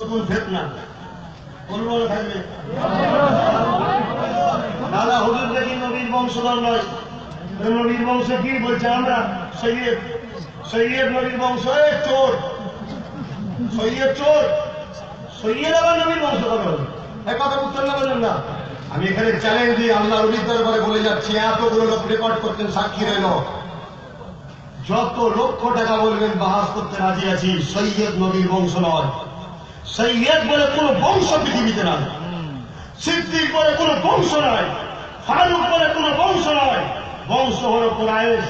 নবীর নবীর নবীর নবীর আমি এখানে চ্যালেঞ্জ দিই আল্লাহ রবির দরবারে বলে যাচ্ছি, এতগুলো লোক রেকর্ড করতেন, সাক্ষী রইল। যত লক্ষ টাকা বলবেন বাহাস করতে রাজি আছি, সৈয়দ নবীর বংশ নয়। সৈয়দ বলে কোন বংশ পৃথিবীতে নাই। সিদ্দিক বলে কোন বংশ নয় ফারুক বলে কোন বংশ নয় বংশ হলো কোরআশ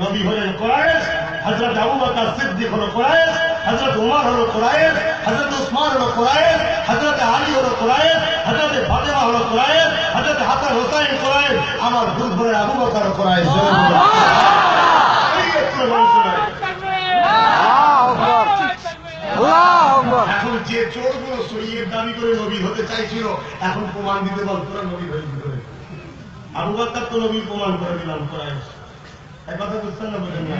নবী হলেন কোরআশ হজরত আবু বকর সিদ্দিক হলো কোরআশ হজরত উমর হলো কোরআশ হজরত উসমান হলো কোরআশ হজরত আলী হলো কোরআশ হজরত ফাতেমা হলো কোরআশ হজরত হাসান হোসাইন কোরআশ আমার দুধ ভরে আবু বকর কোরআশ সৈয়দ কোনো বংশ নয় এখন যে সইয়ের দাবি করে নবী হতে চাইছিল এখন প্রমাণ দিতে বল তোরা নবী হয়ে করে আবু বাক্কার তো নবী প্রমাণ করে দিলাম এক কথা না না?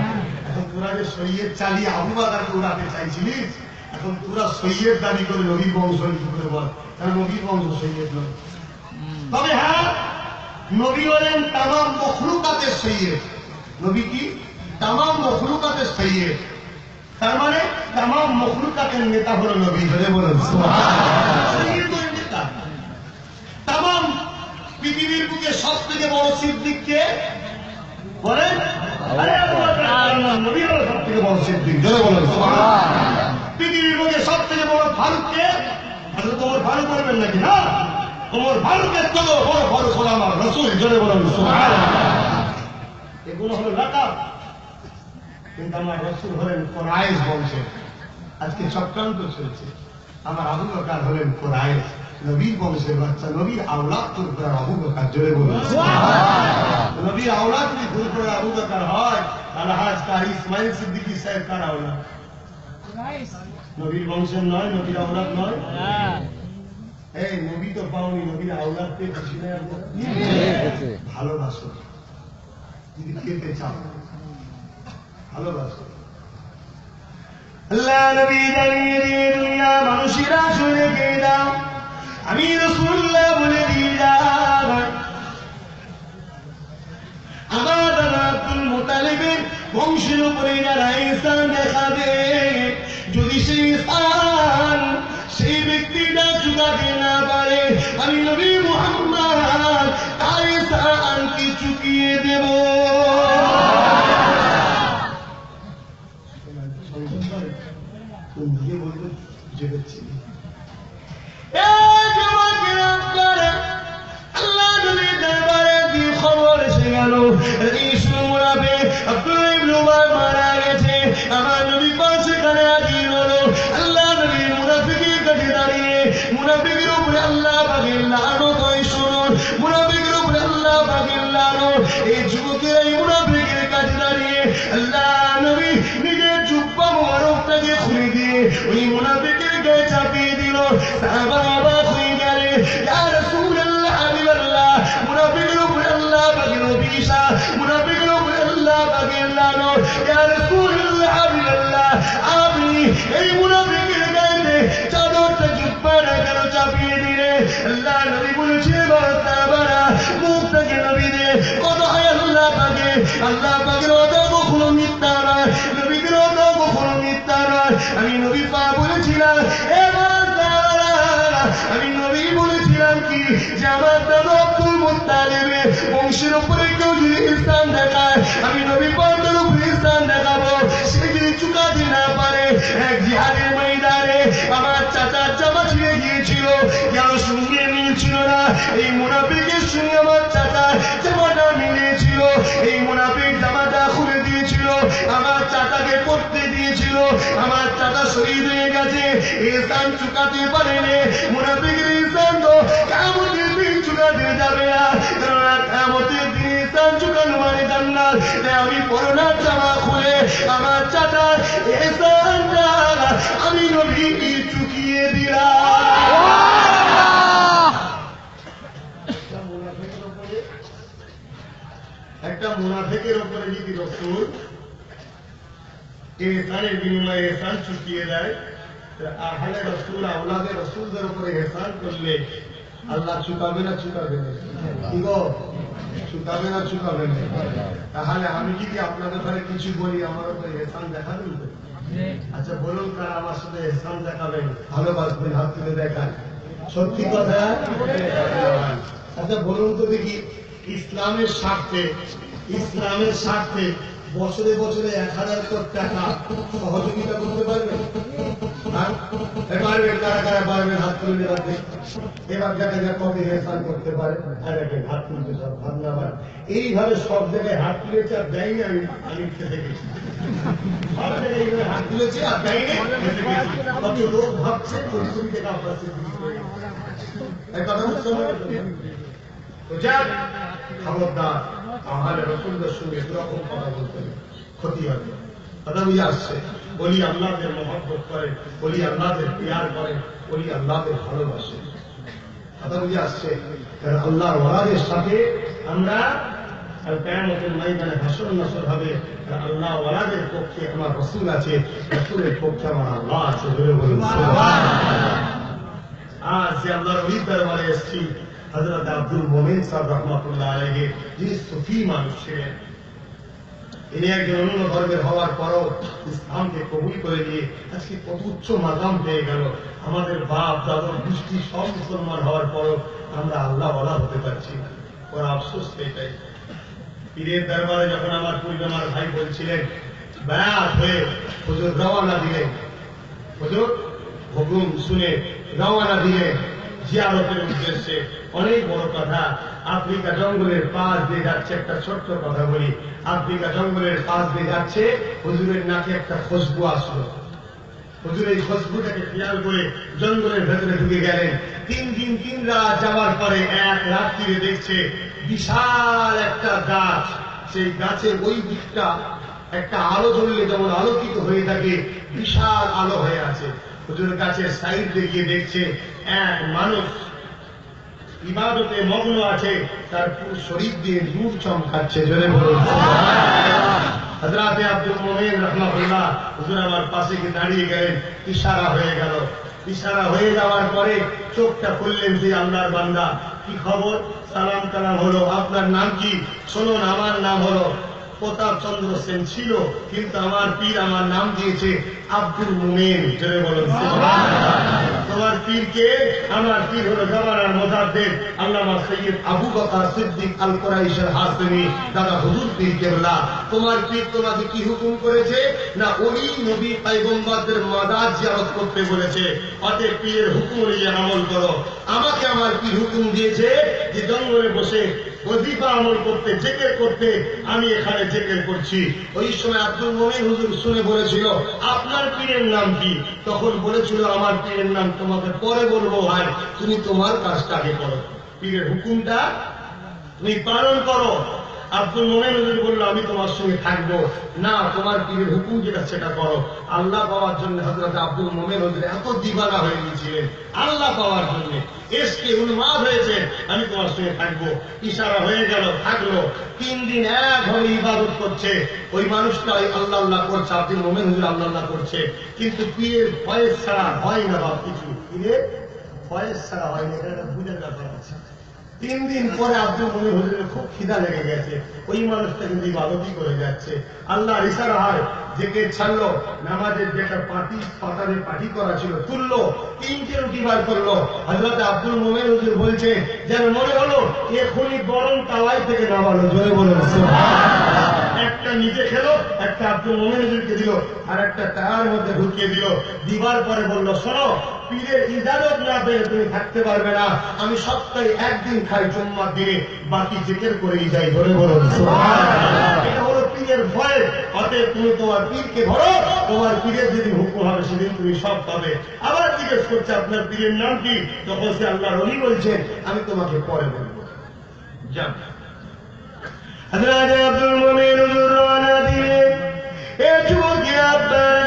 এখন তোরা যে সইয়ের চালিয়ে আবু উড়াতে চাইছিলিস এখন তোরা সইয়ের দাবি করে নবীর বংশ কি করে বল কারণ নবীর বংশ সইয়ের নয়। তবে হ্যাঁ নবী হলেন তামাম মখলুকাতের সইয়ের নবী কি? তামাম মখলুকাতের সইয়ের তার মানে তাম মখলুকাতের নেতা হলো নবী। ধরে বলেন সৈয়দুল নেতা। তাম পৃথিবীর বুকে সব থেকে বড় সিদ্দিককে বলেন। আরে আবু বকর আল্লাহর নবী হলো সব থেকে বড় সিদ্দিক। ধরে বলেন পৃথিবীর বুকে সব থেকে বড় ফারুককে আসলে তোমার ফারুক বলবেন নাকি না? তোমার ফারুকের তো বড় ফারুক হলো আমার রসুল। জোরে বলেন এগুলো হলো কিন্তু আমার রসুল হলেন কোরআশ বংশের। আজকে চক্রান্ত চলছে। আমার আবু বকার হলেন কোরআশ নবীর বংশের বাচ্চা নবীর আওলাদ তোর করে আবু বকার জোরে বলুন। নবীর আওলাদ যদি দূর করে আবু বকার হয় আলহাজ কারি ইসমাইল সিদ্দিকী সাহেব কার আওলাদ? নবীর বংশের নয় নবীর আওলাদ নয়। এই নবী তো পাওনি নবীর আওলাদ পেয়ে খুশি নেই ভালোবাসো। যদি পেতে চাও। আল্লাহ নবী মানুষেরা শুনে দাও? আমি রসুল্লাহ বলে যাও আমার দাদা আব্দুল মোতালেবের বংশের উপরে যারা ইনসান দেখাবে, যদি সেই ইনসান সেই ব্যক্তিটা চুকাতে না পারে, আমি নবী মুহাম্মদ তার ইনসানকে চুকিয়ে দেব। নিজে বলতে বুঝে পাচ্ছি আল্লাহ নবীর দরবারে কি খবর এসে গেল এই সুমরাবে আব্দুল এই মুনাফিকের গায়ে চাদরটা জুব্বাটা কেন চাপিয়ে দিলে আল্লাহ নবী বলেছে সাহাবারা মুখটাকে নবী দে কত আল্লাহ পাকে আল্লাহ পাকের উপরে কেউ যদি দেখায় আমি নবী উপরে দেখাবো সে যদি পারে এক জিহাদের ময়দানে আমার চাচার জামা ছিঁড়ে গিয়েছিল কেন সঙ্গে মিলছিল না এই মুনাফিকের সঙ্গে আমার চাচার মিলিয়েছিল এই মুনাফিক জামাটা খুলে দিয়েছিল আমার চাচাকে করতে দিয়েছিল আমার চাচা শহীদ হয়ে গেছে। ইসলাম চুকাতে পারেনি। মুনাফিকের চুকাতে যাবে না কেমতের দিন ইসলাম চুকানো মানে জান্নাত। আমি পরনার জামা খুলে আমার ইসলামটা আমি নবী চুকিয়ে দিলাম। একটা মুনাফেকের উপরে যদি রসুল এসানের বিনিময়ে এসান চুকিয়ে দেয় আহলে রসুল আউলাদে রসুলদের উপরে এহসান করলে আল্লাহ চুকাবে না চুকাবে চুকাবে না চুকাবে তাহলে আমি যদি আপনাদের ঘরে কিছু বলি আমার উপরে এহসান দেখাবেন তো আচ্ছা বলুন কারা আমার সাথে এহসান দেখাবেন? ভালোবাসবেন হাত তুলে দেখান। সত্যি কথা? আচ্ছা বলুন তো দেখি, ইসলামের স্বার্থে ইসলামের স্বার্থে বছরে বছরে এক হাজার কোটি টাকা সহযোগিতা করতে পারবেন হ্যাঁ? এইভাবে সব জায়গায় হাত তুলেছে আর দেয়নি আমি আমি খেতে গেছি। হাত তুলেছে আর দেয়নি যাক, খবরদার, আমার রসুলদের সঙ্গে দুরকম কথা বলতে। ক্ষতি হবে বুঝে আসছে, বলি আল্লাহদের মহব্বত করে, বলি আল্লাহদের পিয়ার করে, বলি আল্লাহদের ভালোবাসে। কথা বুঝে আসছে আল্লাহর ওয়ারাদের সাথে আমরা আর কেয়ামতের ময়দানে ভাষণ নাসর হবে আল্লাহ ওয়ালাদের পক্ষে আমার রসুল আছে, রসুলের পক্ষে আমার আল্লাহ আছে আজ যে আল্লাহর দরবারে এসেছি হজরত আব্দুল মোমিন সাহেব রহমতুল্লাহ আলহে যিনি সুফি মানুষ ছিলেন ইনি একজন অন্য ধর্মের হওয়ার পরও ইসলামকে কবুল করে নিয়ে আজকে কত উচ্চ মাকাম পেয়ে গেল। আমাদের বাপ, দাদর গোষ্ঠী সব মুসলমান হওয়ার পরও আমরা আল্লাহ বলা হতে পারছি না। ওর আফসোস এটাই। পীরের দরবারে যখন আমার পূর্বে আমার ভাই বলছিলেন ব্যাস হয়ে হুজুর রওয়ানা দিলেন। হুজুর, হুকুম শুনে রওয়ানা দিলেন। জিয়ারতের উদ্দেশ্যে অনেক বড় কথা। আফ্রিকা জঙ্গলের পাশ দিয়ে যাচ্ছে একটা ছোট্ট কথা বলি। আফ্রিকা জঙ্গলের পাশ দিয়ে যাচ্ছে, হুজুরের নাকে একটা খুশবু আসলো। হুজুর এই খুশবুটাকে খেয়াল করে জঙ্গলের ভেতরে ঢুকে গেলেন। তিন দিন, তিন রাত যাওয়ার পরে এক রাত্রিরে দেখছে বিশাল একটা গাছ। সেই গাছের ওই দিকটা একটা আলো জ্বললে যেমন আলোকিত হয়ে থাকে, বিশাল আলো হয়ে আছে। হুজুর গাছের সাইড দেখিয়ে দেখছে এক মানুষ ইবাদতে মগ্ন আছে, তার পুরো শরীর দিয়ে নূর চমকাচ্ছে, জোরে বলুন। হজরাতে আব্দুল রহমাহুল্লাহ, হুজুর আমার পাশে দাঁড়িয়ে গেলেন, ইশারা হয়ে গেল। ইশারা হয়ে যাওয়ার পরে চোখটা খুললেন যে আল্লাহর বান্দা, কি খবর? সালাম কালাম হলো, আপনার নাম কি? শুনুন, আমার নাম হলো প্রতাপ চন্দ্র সেন ছিল, কিন্তু আমার পীর আমার নাম দিয়েছে আব্দুল মুমেন, জোরে বলুন। তোমার পীরকে, আমার পীর হলো জামানার মোজাদ্দেদ, আল্লামা সৈয়দ আবু বকর সিদ্দিক আল কোরাইশের হাসমি দাদা হুজুর পীর কেবলা। তোমার পীর তোমাকে কি হুকুম করেছে? না ওই নবী পাইগম্বরদের মাজার জিয়ারত করতে বলেছে। অতএব পীরের হুকুম অনুযায়ী আমল করো। আমাকে আমার পীর হুকুম দিয়েছে যে জঙ্গলে বসে ওজিফা আমল করতে, জেকের করতে, আমি এখানে জেকের করছি। ওই সময় আব্দুল মমিন হুজুর শুনে বলেছিল, আপনার পীরের নাম কি? তখন বলেছিল, আমার পীরের নাম তোমাকে পরে বলব ভাই, তুমি তোমার কাজটা আগে করো। পীরের হুকুমটা তুমি পালন করো। আব্দুল মোমেন হুজুর বলল, আমি তোমার সঙ্গে থাকব। না, তোমার পীরের হুকুম যেটা, সেটা করো। আল্লাহ পাওয়ার জন্য হজরত আব্দুল মোমেন হুজুর এত দিবানা হয়ে গিয়েছিলেন, আল্লাহ পাওয়ার জন্য। এসকে উন্মাদ হয়েছে, আমি তোমার সঙ্গে থাকব। ইশারা হয়ে গেল, থাকল। তিন দিন একভাবে ইবাদত করছে। ওই মানুষটা ওই আল্লাহ আল্লাহ করছে, আব্দুল মোমেন হুজুর আল্লাহ আল্লাহ করছে। কিন্তু পীরের ভয়েস ছাড়া হয় না বাপ কিছু পীরের ভয়েস ছাড়া হয় না, এটা একটা বুঝার ব্যাপার আছে। তিন দিন পরে আব্দুল মনে হুজুরের খুব খিদা লেগে গেছে। ওই মানুষটা কিন্তু ইবাদতই করে যাচ্ছে। আল্লাহ ইশারা হয় জেকে ছাড়লো, নামাজের যেটা পাটি পাতারে পাটি করা ছিল, তুললো, তিনটে রুটি বার করল। হজরত আব্দুল মোমেন হুজুর বলছে, যেন মনে হলো এখনই গরম তাওয়াই থেকে নামালো, জোরে বলুন একটা নিজে খেলো, একটা আব্দুল মোমেন দিল, আর একটা তার মধ্যে ঢুকিয়ে দিল। দিবার পরে বলল, শোনো, পীরের ইজাজত না পেয়ে তুমি থাকতে পারবে না। আমি সপ্তাহে একদিন খাই জুম্মার দিনে, বাকি জেকের করেই যাই। ধরে বলুন এটা হলো পীরের ভয়। অতএব তুমি তোমার পীরকে ধরো, তোমার পীরের যেদিন হুকুম হবে, সেদিন তুমি সব পাবে। আবার জিজ্ঞেস করছে, আপনার পীরের নাম কি? তখন সে আল্লাহ রবি বলছেন আমি তোমাকে পরে বলব। যান Hazreti Abdülmumin huzuruna dilim, e.